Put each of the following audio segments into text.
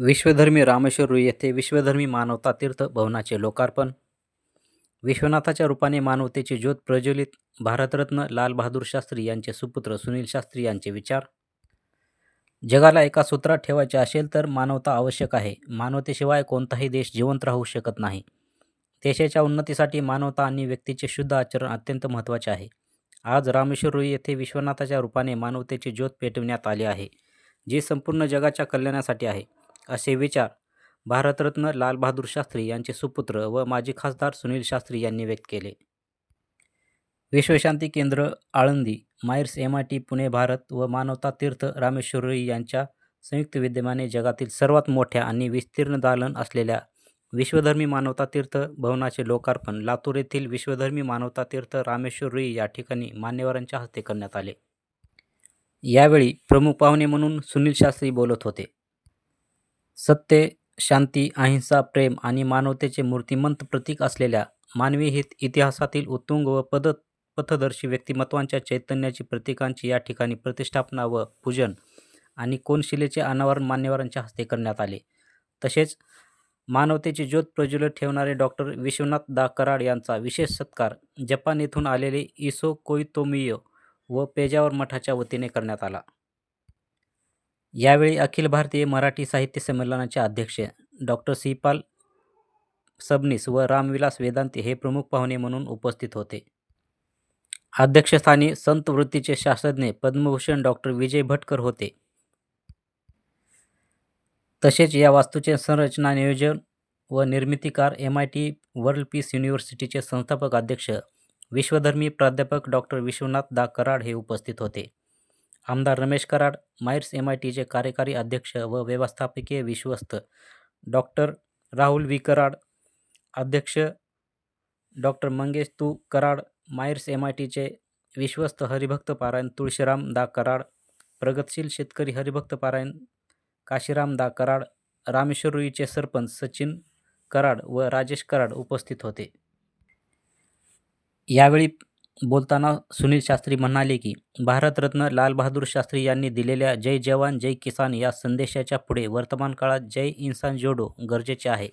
विश्वधर्मी रामेश्वर येथे विश्वधर्मी मानवता तीर्थ भवनाचे लोकार्पण. विश्वनाथाच्या रूपाने मानवतेची ज्योत प्रज्वलित भारतरत्न लालबहादूर शास्त्री यांचे सुपुत्र सुनील शास्त्री यांचे विचार. जगाला एका सूत्रात ठेवायचे असेल तर मानवता आवश्यक आहे. मानवतेशिवाय कोणताही देश जिवंत राहू शकत नाही. देशाच्या उन्नतीसाठी मानवता आणि व्यक्तीचे शुद्ध आचरण अत्यंत महत्त्वाचे आहे. आज रामेश्वर रुई येथे विश्वनाथाच्या रूपाने मानवतेची ज्योत पेटविण्यात आले आहे जे संपूर्ण जगाच्या कल्याणासाठी आहे. असे विचार. भारतरत्न लालबहादूर शास्त्री यांचे सुपुत्र व माजी खासदार सुनील शास्त्री यांनी व्यक्त केले. विश्वशांती केंद्र Alandi MAEER's M I T Pune Bharat व मानवता तीर्थ रामेश्वरी यांच्या संयुक्त विद्यमाने जगातील सर्वात मोठ्या आणि विस्तीर्ण दालन असलेल्या विश्वधर्मी मानवता तीर्थ भवनाचे लोकार्पण लातूर येथील विश्वधर्मी मानवता तीर्थ रामेश्वरी या ठिकाणी मान्यवरांच्या हस्ते करण्यात आले. यावेळी प्रमुख पाहुणे म्हणून सुनील शास्त्री बोलत होते. सत्य शांती अहिंसा प्रेम आणि मानवतेचे मूर्तिमंत प्रतीक असलेल्या मानवी हित इतिहासातील उत्तुंग व पद पथदर्शी व्यक्तिमत्वांच्या चैतन्याची प्रतीकांची या ठिकाणी प्रतिष्ठापना व पूजन आणि कोनशिलेचे अनावरण मान्यवरांच्या हस्ते करण्यात आले. तसेच मानवतेची ज्योत प्रज्वलित ठेवणारे डॉक्टर विश्वनाथ दा कराड यांचा विशेष सत्कार जपान येथून आलेले इसो कोयतोमियो व पेजावर मठाच्या वतीने करण्यात आला. यावेळी अखिल भारतीय मराठी साहित्य संमेलनाचे अध्यक्ष डॉक्टर सीपाल सबनीस व रामविलास वेदांती हे प्रमुख पाहुणे म्हणून उपस्थित होते. अध्यक्षस्थानी संत वृत्तीचे शास्त्रज्ञ पद्मभूषण डॉक्टर विजय भटकर होते. तसेच या वास्तूचे संरचना नियोजन व निर्मितीकार M I T world peace युनिव्हर्सिटीचे संस्थापक अध्यक्ष विश्वधर्मी प्राध्यापक डॉक्टर विश्वनाथ दा कराड हे उपस्थित होते. आमदार Ramesh Karad MAEER's M I टीचे कार्यकारी अध्यक्ष व व्यवस्थापकीय विश्वस्त डॉक्टर राहुल वी कराड अध्यक्ष doctor Mangesh Tu. Karad Myers M I टीचे विश्वस्त हरिभक्त पारायण तुळशीराम दा. कराड प्रगतशील शेतकरी हरिभक्त पारायण काशीराम दा. कराड रामेश्वरीचे सरपंच सचिन कराड व राजेश कराड उपस्थित होते. यावेळी बोलताना सुनील शास्त्री म्हणाले की भारतरत्न लालबहादूर शास्त्री यांनी दिलेल्या जय जवान जय किसान या संदेशाच्या पुढे वर्तमान काळात जय इन्सान जोडो गरजेचे आहे.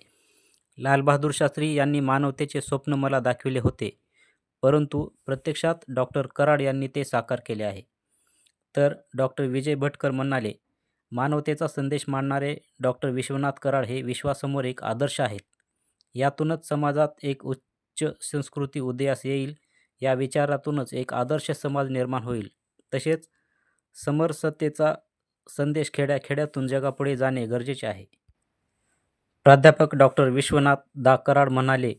लालबहादूर शास्त्री यांनी मानवतेचे स्वप्न मला दाखविले होते परंतु प्रत्यक्षात डॉक्टर कराड यांनी ते साकार केले आहे. तर डॉक्टर विजय भटकर म्हणाले मानवतेचा संदेश मांडणारे डॉक्टर विश्वनाथ कराड हे विश्वासमोर एक आदर्श आहेत. यातूनच समाजात एक उच्च संस्कृती उदयास येईल या विचारातूनच एक आदर्श समाज निर्माण होईल. तसेच समरसतेचा संदेश खेड्याखेड्यातून जगापुढे जाणे गरजेचे आहे. प्राध्यापक डॉक्टर विश्वनाथ दा कराड म्हणाले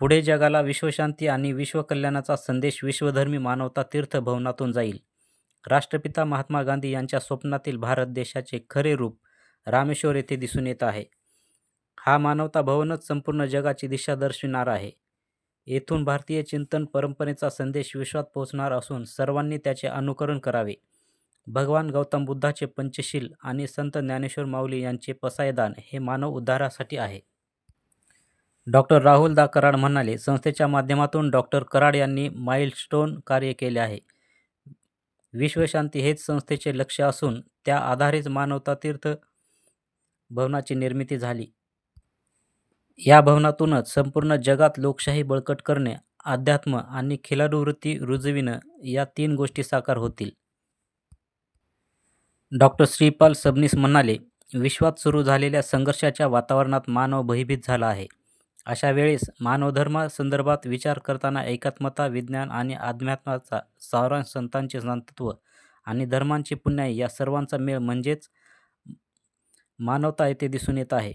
पुढे जगाला विश्वशांती आणि विश्वकल्याणाचा संदेश विश्वधर्मी मानवता तीर्थ भवनातून जाईल. राष्ट्रपिता महात्मा गांधी यांच्या स्वप्नातील भारत देशाचे खरे रूप रामेश्वर येथे दिसून येत आहे. हा मानवता भवनच संपूर्ण जगाची दिशा दर्शविणार आहे. येथून भारतीय चिंतन परंपरेचा संदेश विश्वात पोहोचणार असून सर्वांनी त्याचे अनुकरण करावे. भगवान गौतम बुद्धाचे पंचशील आणि संत ज्ञानेश्वर माऊली यांचे पसायदान हे मानव उद्धारासाठी आहे. डॉक्टर राहुल दा कराड म्हणाले संस्थेच्या माध्यमातून डॉक्टर कराड यांनी माइलस्टोन कार्य केले आहे. विश्वशांती हेच संस्थेचे लक्ष असून त्या आधारेच मानवता तीर्थ भवनाची निर्मिती झाली. या भवनातूनच संपूर्ण जगात लोकशाही बळकट करणे अध्यात्म आणि खिलाडूवृत्ती रुजविणं या तीन गोष्टी साकार होतील. डॉक्टर श्रीपाल सबनीस म्हणाले विश्वात सुरू झालेल्या संघर्षाच्या वातावरणात मानव भयभीत झाला आहे. अशा वेळेस मानवधर्मासंदर्भात विचार करताना एकात्मता विज्ञान आणि अध्यात्माचा सारांश संतांचे संतत्व आणि धर्मांची पुण्याई या सर्वांचा मेळ म्हणजेच मानवता येथे दिसून येत आहे.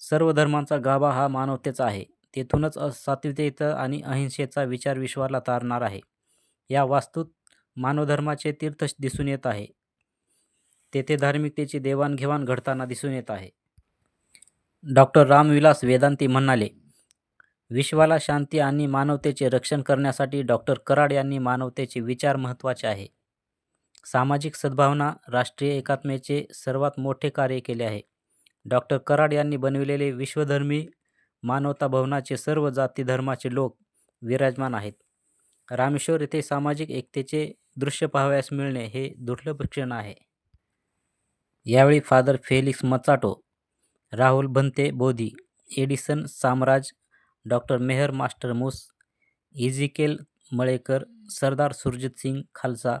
सर्व धर्मांचा गाभा हा मानवतेचा आहे. तेथूनच सात्विकतेचा आणि अहिंसेचा विचार विश्वाला तारणार आहे. या वास्तूत मानवधर्माचे तीर्थ दिसून येत आहे. तेथे धार्मिकतेची देवाणघेवाण घडताना दिसून येत आहे. डॉक्टर रामविलास वेदांती म्हणाले विश्वाला शांती आणि मानवतेचे रक्षण करण्यासाठी डॉक्टर कराड यांनी मानवतेचे विचार महत्त्वाचे आहे. सामाजिक सद्भावना राष्ट्रीय एकात्मेचे सर्वात मोठे कार्य केले आहे. डॉक्टर कराड यांनी बनविलेले विश्वधर्मी मानवता भवनाचे सर्व जाती धर्माचे लोक विराजमान आहेत. रामेश्वर येथे सामाजिक एकतेचे दृश्य पाहावयास मिळणे हे दुर्लभ क्षण आहे. यावेळी father Felix Machado Rahul Bhante Bodhi Edison Samraj doctor Meher master मूस Ezekiel Malekar Sardar Surjit Singh Khalsa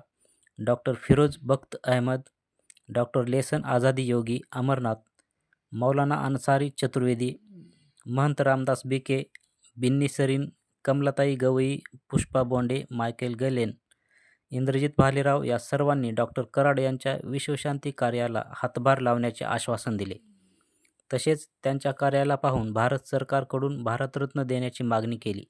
doctor Firoz Bakht Ahmed doctor lesson Azadi Yogi Amarnath Maulana Ansari Chaturvedi Mahant Ramdas BK Binny Sarin Kamalatai Gavai Pushpa Bonde Michael Glenn Indrajit Bhalerao या सर्वांनी doctor Karad यांच्या विश्वशांती कार्याला हातभार लावण्याचे आश्वासन दिले. तसेच त्यांच्या कार्याला पाहून भारत सरकारकडून भारतरत्न देण्याची मागणी केली.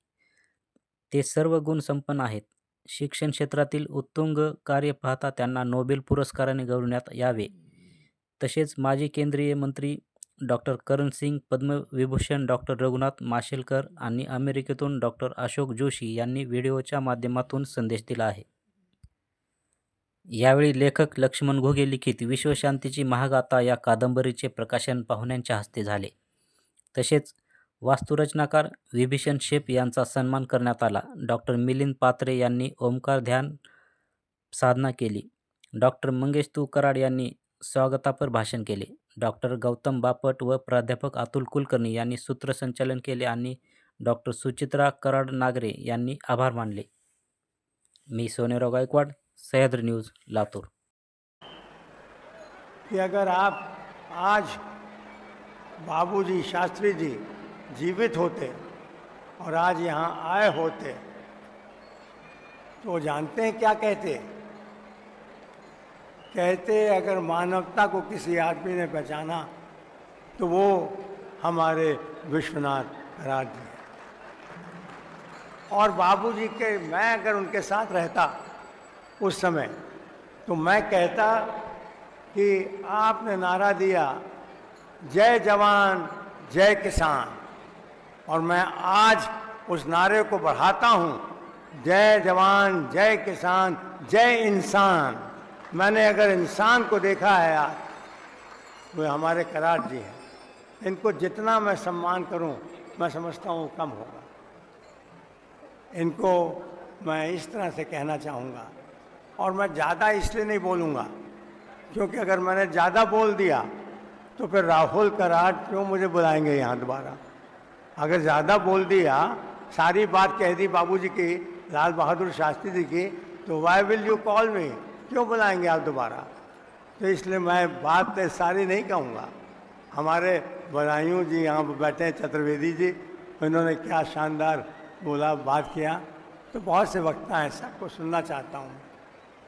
ते सर्व गुण संपन्न आहेत. शिक्षण क्षेत्रातील उत्तुंग कार्य पाहता त्यांना नोबेल पुरस्काराने गौरवण्यात यावे. तसेच माजी केंद्रीय मंत्री डॉक्टर करण सिंग पद्मविभूषण डॉक्टर रघुनाथ माशेलकर आणि अमेरिकेतून डॉक्टर अशोक जोशी यांनी व्हिडिओच्या माध्यमातून संदेश दिला आहे. यावेळी लेखक लक्ष्मण घोगे लिखित विश्वशांतीची महागाथा या कादंबरीचे प्रकाशन पाहुण्यांच्या हस्ते झाले. तसेच वास्तुरचनाकार विभीषण शेप यांचा सन्मान करण्यात आला. डॉक्टर मिलिंद पात्रे यांनी ओंकार ध्यान साधना केली. डॉक्टर मंगेश तू कराड यांनी स्वागतापर भाषण केले. डॉक्टर गौतम बापट व प्राध्यापक अतुल कुलकर्णी यांनी सूत्रसंचालन केले आणि डॉक्टर सुचित्रा कराड नागरे यांनी आभार मानले. मी सोनेराव गायकवाड, सह्याद्री न्यूज़, लातूर. कि अगर आप आज बाबूजी शास्त्री जी जीवित होते और आज यहाँ आए होते तो जानते हैं क्या कहते कहते अगर मानवता को किसी आदमी ने पहचाना तो वो हमारे विश्वनाथ राज्य। और बाबूजी के, मैं अगर उनके साथ रहता उस समय तो मैं कहता कि आपने नारा दिया, जय जवान, जय किसान और मैं आज उस नारे को बढ़ाता हूँ, जय जवान, जय किसान, जय इंसान मैंने अगर इंसान को देखा है आज, वो हमारे करार जी हैं। इनको जितना मैं सम्मान करूँ, मैं समझता हूँ कम होगा। इनको मैं इस तरह से कहना चाहूँगा, और मैं ज़्यादा इसलिए नहीं बोलूँगा, क्योंकि अगर मैंने ज़्यादा बोल दिया तो फिर राहुल कराट क्यों मुझे बुलाएँगे यहाँ दोबारा? अगर ज़्यादा बोल दिया, सारी बात कह दी बाबूजी की, लाल बहादुर शास्त्री जी की तो why will you call me क्यों बुलाएँगे आप दोबारा? तो इसलिए मैं बात तो सारी नहीं कहूँगा। हमारे बदायूं जी, यहाँ पर बैठे हैं चतुर्वेदी जी, उन्होंने क्या शानदार बोला, बात किया। तो बहुत से वक्ता हैं, सबको सुनना चाहता हूँ।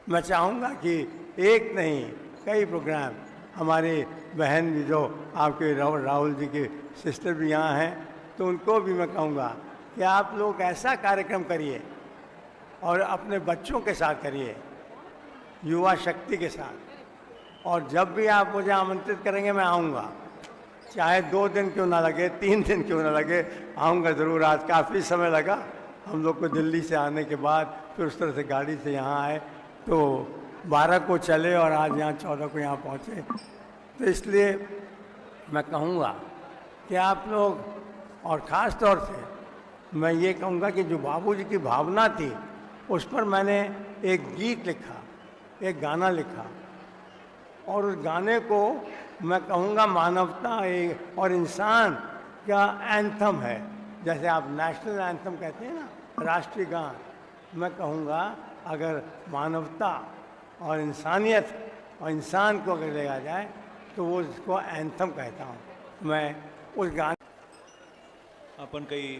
मैं चाहूँगा कि एक नहीं, कई प्रोग्राम हमारी बहन भी जो आपके राहुल राहुल जी के सिस्टर भी यहाँ हैं तो उनको भी मैं कहूँगा कि आप लोग ऐसा कार्यक्रम करिए और अपने बच्चों के साथ करिए। युवा शक्ति के साथ। और जब भी आप मुझे आमंत्रित करेंगे, मैं आऊँगा। चाहे दो दिन क्यों ना लगे, तीन दिन क्यों ना लगे, आऊँगा ज़रूर। आज काफ़ी समय लगा। हम लोग को दिल्ली से आने के बाद फिर उस तरह से गाड़ी से यहाँ आए। तो बारह को चले और आज यहाँ चौदह को यहाँ पहुँचे। तो इसलिए मैं कहूँगा कि आप लोग, और ख़ास तौर से मैं ये कहूँगा कि जो बाबूजी की भावना थी, उस पर मैंने एक गीत लिखा। एक गाना लिखा। और उस गाने को मैं कहूँगा मानवता एक और इंसान का एंथम है। जैसे आप नेशनल एंथम कहते हैं ना, राष्ट्रीय गान। मैं कहूँगा, अगर मानवता और इंसानियत और इंसान को अगर लिया जाए तो वो उसको एंथम कहता हूँ। मैं उस गाने आपण काही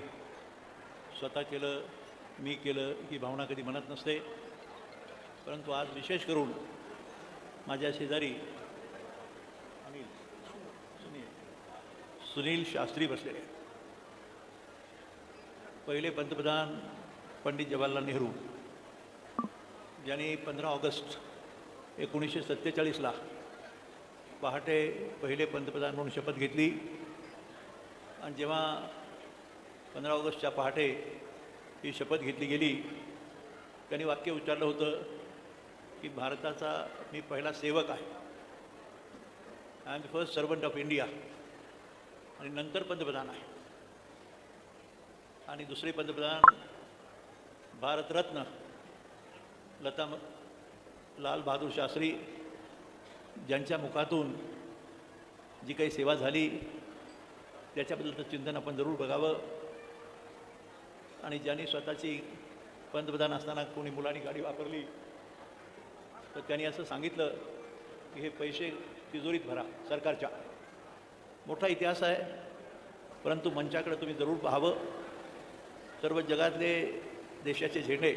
स्वतः केलं, मी केलं, ही भावना कधी मनात नसते। परंतु आज विशेष करून माझ्या शेजारी अनिल सुनील सुनील शास्त्री बसलेले आहेत. पहिले पंतप्रधान पंडित जवाहरलाल नेहरू ज्यांनी पंधरा ऑगस्ट एकोणीसशे सत्तेचाळीसला पहाटे पहिले पंतप्रधान म्हणून शपथ घेतली आणि जेव्हा पंधरा ऑगस्टच्या पहाटे ही शपथ घेतली गेली त्यांनी वाक्य उच्चारलं होतं की भारताचा मी पहिला सेवक आहे. I am the first servant of India आणि नंतर पंतप्रधान आहे. आणि दुसरे पंतप्रधान भारतरत्न लता लाल बहादूर शास्त्री ज्यांच्या मुखातून जी काही सेवा झाली त्याच्याबद्दलचं चिंतन आपण जरूर बघावं. आणि ज्यांनी स्वतःची पंतप्रधान असताना कोणी मुलांनी गाडी वापरली तर त्यांनी असं सांगितलं की हे पैसे तिजोरीत भरा सरकारच्या. मोठा इतिहास आहे परंतु मंचाकडे तुम्ही जरूर पाहावं. सर्व जगातले देशाचे झेंडे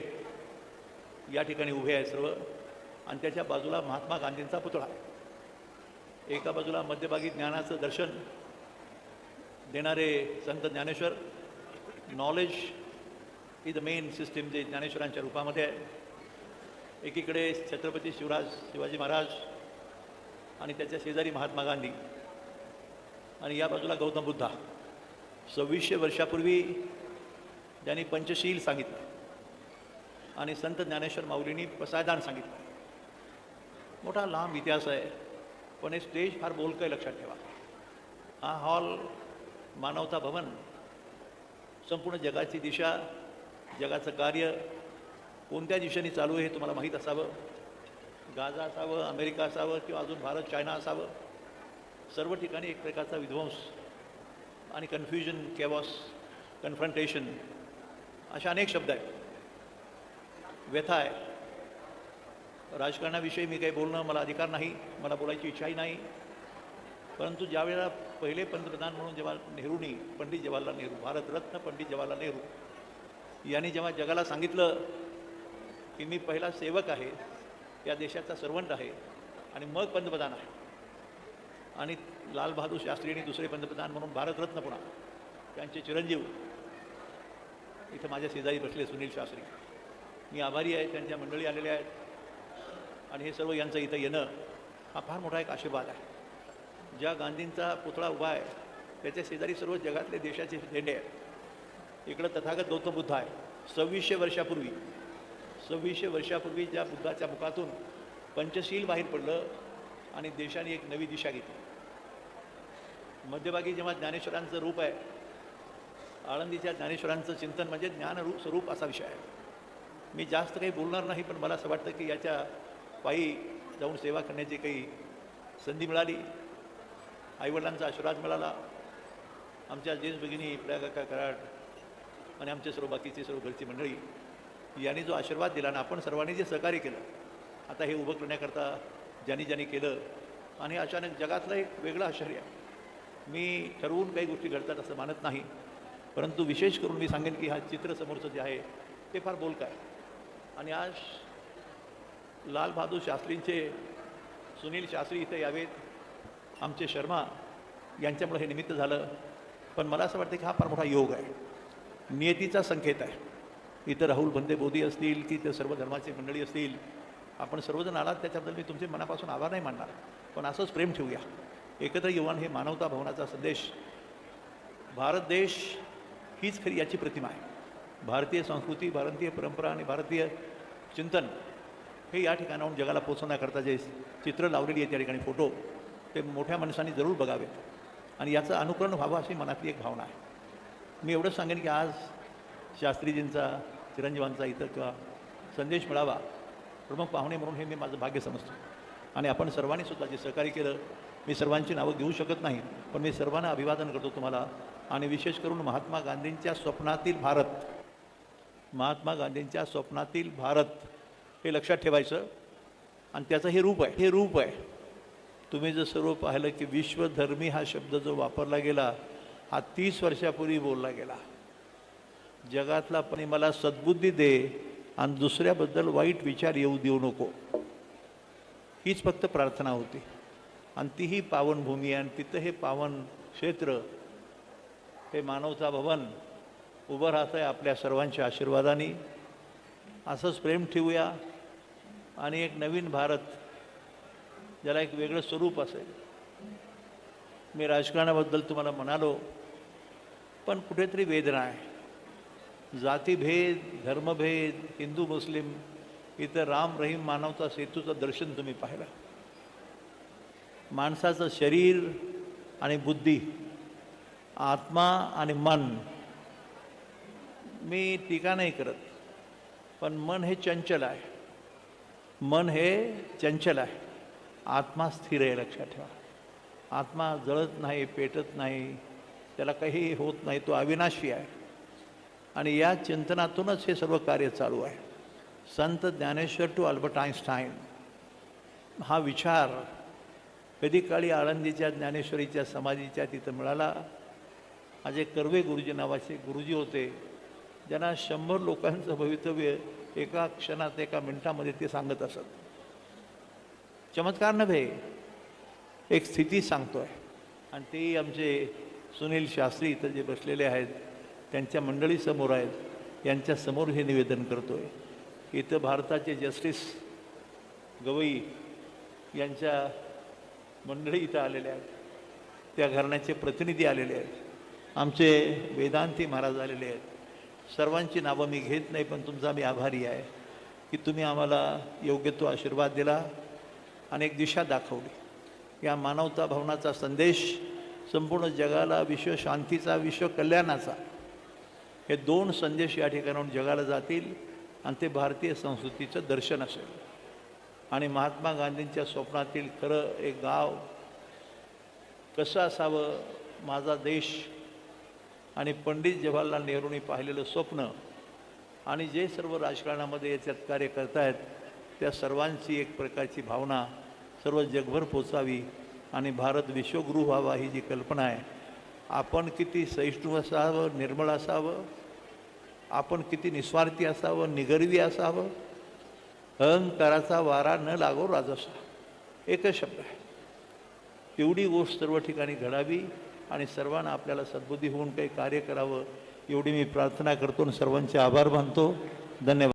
या ठिकाणी उभे आहेत सर्व. आणि त्याच्या बाजूला महात्मा गांधींचा पुतळा. आहे एका बाजूला मध्यभागी ज्ञानाचं दर्शन देणारे संत Dnyaneshwar. Knowledge is the main system जे ज्ञानेश्वरांच्या रूपामध्ये आहे. एकीकडे छत्रपती शिवराज शिवाजी महाराज आणि त्याच्या शेजारी महात्मा गांधी आणि या बाजूला गौतम बुद्धा. सव्वीसशे वर्षापूर्वी त्यांनी पंचशील सांगितलं आणि संत ज्ञानेश्वर माऊलींनी पसायदान सांगितलं. मोठा लांब इतिहास आहे पण हे स्टेज फार बोलकं आहे लक्षात ठेवा. हा हॉल मानवता भवन संपूर्ण जगाची दिशा जगाचं कार्य कोणत्या दिशेने चालू आहे हे तुम्हाला माहीत असावं? गाझा असावं अमेरिका असावं किंवा अजून भारत चायना असावं? सर्व ठिकाणी एक प्रकारचा विध्वंस आणि कन्फ्युजन केवॉस कन्फ्रंटेशन अशा अनेक शब्द आहेत. व्यथा आहे. राजकारणाविषयी मी काही बोलणं मला अधिकार नाही मला बोलायची इच्छाही नाही. परंतु ज्यावेळेला पहिले पंतप्रधान म्हणून जेव्हा नेहरूनी पंडित जवाहरलाल नेहरू भारतरत्न पंडित जवाहरलाल नेहरू यांनी जेव्हा जगाला सांगितलं की मी पहिला सेवक आहे या देशाचा सर्वंट आहे आणि मग पंतप्रधान आहे. आणि लालबहादूर शास्त्री आणि दुसरे पंतप्रधान म्हणून भारतरत्न पुन्हा त्यांचे चिरंजीव. इथं माझ्या शेजारी बसले सुनील शास्त्री. मी आभारी आहे त्यांच्या मंडळी आलेल्या आहेत. आणि हे सर्व यांचं इथं येणं हा फार मोठा एक आशीर्वाद आहे. ज्या गांधींचा पुतळा उभा आहे त्याच्या शेजारी सर्व जगातले देशाचे झेंडे आहेत. इकडं तथागत गौतम बुद्ध आहे. सव्वीसशे वर्षापूर्वी सव्वीसशे वर्षापूर्वी ज्या बुद्धाच्या मुखातून पंचशील बाहेर पडलं आणि देशाने एक नवी दिशा घेतली. मध्यभागी जेव्हा ज्ञानेश्वरांचं रूप आहे आळंदीच्या ज्ञानेश्वरांचं चिंतन म्हणजे ज्ञानरूप स्वरूप असा विषय आहे. मी जास्त काही बोलणार नाही पण मला असं वाटतं की याच्या पायी जाऊन सेवा करण्याची काही संधी मिळाली. आईवडिलांचा आशीर्वाद मिळाला. आमच्या जेन्स भगिनी प्रयागका कराड आणि आमचे सर्व बाकीचे सर्व घरची मंडळी यांनी जो आशीर्वाद दिला ना आपण सर्वांनी जे सहकार्य केलं आता हे उभं करण्याकरता ज्यांनी ज्यांनी केलं आणि अचानक जगातलं एक वेगळं आश्चर्य. आहे मी ठरवून काही गोष्टी घडतात असं मानत नाही परंतु विशेष करून मी सांगेन की हा चित्र समोरचं जे आहे ते फार बोलकं आहे. आणि आज लालबहादूर शास्त्रींचे सुनील शास्त्री इथे यावेत आमचे शर्मा यांच्यामुळे हे निमित्त झालं पण मला असं वाटतं की हा फार मोठा योग आहे. नियतीचा संकेत आहे. इतर राहुल बंदे बोधी असतील की ते सर्व धर्माचे मंडळी असतील आपण सर्वजण आलात त्याच्याबद्दल मी तुमचे मनापासून आभार नाही मानणार. पण असंच प्रेम ठेवूया. एकत्र येऊन हे मानवता भवनाचा संदेश. भारत देश हीच खरी याची प्रतिमा आहे. भारतीय संस्कृती भारतीय परंपरा आणि भारतीय चिंतन हे या ठिकाणाहून जगाला पोचवण्याकरता जे चित्र लावलेली आहे त्या ठिकाणी फोटो ते मोठ्या माणसांनी जरूर बघावेत आणि याचं अनुकरण व्हावं अशी मनातली एक भावना आहे. मी एवढंच सांगेन की आज शास्त्रीजींचा चिरंजीवांचा इथं किंवा संदेश मिळावा प्रमुख पाहुणे म्हणून हे मी माझं भाग्य समजतो. आणि आपण सर्वांनी सुद्धा जे सहकार्य केलं मी सर्वांची नावं घेऊ शकत नाही पण मी सर्वांना अभिवादन करतो तुम्हाला. आणि विशेष करून महात्मा गांधींच्या स्वप्नातील भारत महात्मा गांधींच्या स्वप्नातील भारत हे लक्षात ठेवायचं. आणि त्याचं हे रूप आहे हे रूप आहे. तुम्ही जर सर्व पाहिलं की विश्वधर्मी हा शब्द जो वापरला गेला हा तीस वर्षापूर्वी बोलला गेला. जगातला पण मला सद्बुद्धी दे आणि दुसऱ्याबद्दल वाईट विचार येऊ देऊ नको. हीच फक्त प्रार्थना होती. आणि तीही पावनभूमी आहे आणि तिथं हे पावन क्षेत्र हे मानवता भवन उभं राहतं आहे आपल्या सर्वांच्या आशीर्वादाने. असंच प्रेम ठेवूया आणि एक नवीन भारत ज्याला एक वेगळं स्वरूप असेल. मी राजकारणाबद्दल तुम्हाला म्हणालो पण कुठेतरी वेदना आहे. जातीभेद धर्मभेद हिंदू मुस्लिम इथं राम रहीम मानवता सेतूचं दर्शन तुम्ही पाहिलं. माणसाचं शरीर आणि बुद्धी आत्मा आणि मन मी टीका नाही करत पण मन हे चंचल आहे. मन हे चंचल आहे. आत्मा स्थिर आहे लक्षात ठेवा. आत्मा जळत नाही पेटत नाही त्याला काही होत नाही तो अविनाशी आहे. आणि या चिंतनातूनच हे सर्व कार्य चालू आहे. संत ज्ञानेश्वर टू अल्बर्ट आईन्स्टाईन हा विचार कधी काळी आळंदीच्या ज्ञानेश्वरीच्या समाधीच्या तिथं मिळाला. माझे कर्वे गुरुजी नावाचे गुरुजी होते. ज्यांना शंभर लोकांचं भवितव्य एका क्षणात एका मिनिटामध्ये ते सांगत असत. चमत्कार नव्हे एक स्थिती सांगतो आहे आणि तेही आमचे सुनील शास्त्री इथं जे बसलेले आहेत त्यांच्या मंडळीसमोर आहेत. यांच्यासमोर हे निवेदन करतो आहे इथं भारताचे जस्टिस गवई यांच्या मंडळी इथं आलेल्या आहेत. त्या घराण्याचे प्रतिनिधी आलेले आहेत. आमचे वेदांती महाराज आलेले आहेत. सर्वांची नावं मी घेत नाही पण तुमचा मी आभारी आहे की तुम्ही आम्हाला योग्य तो आशीर्वाद दिला आणि एक दिशा दाखवली. या मानवता भवनाचा संदेश संपूर्ण जगाला विश्व शांतीचा विश्व कल्याणाचा हे दोन संदेश या ठिकाणाहून जगाला जातील आणि ते भारतीय संस्कृतीचं दर्शन असेल. आणि महात्मा गांधींच्या स्वप्नातील खरं एक गाव कसं असावं माझा देश आणि पंडित जवाहरलाल नेहरूंनी पाहिलेलं स्वप्न आणि जे सर्व राजकारणामध्ये याच्यात कार्य करतायत त्या सर्वांची एक प्रकारची भावना सर्व जगभर पोचावी आणि भारत विश्वगुरू व्हावा ही जी कल्पना आहे आपण किती सहिष्णू असावं निर्मळ असावं? आपण किती निस्वार्थी असावं निगर्वी असावं? अहंकाराचा वारा न लागो राजसा. एकच शब्द आहे. तेवढी गोष्ट सर्व ठिकाणी घडावी आणि सर्वांना आपल्याला सद्बुद्धी होऊन काही कार्य करावं एवढी मी प्रार्थना करतो आणि सर्वांचे आभार मानतो. धन्यवाद.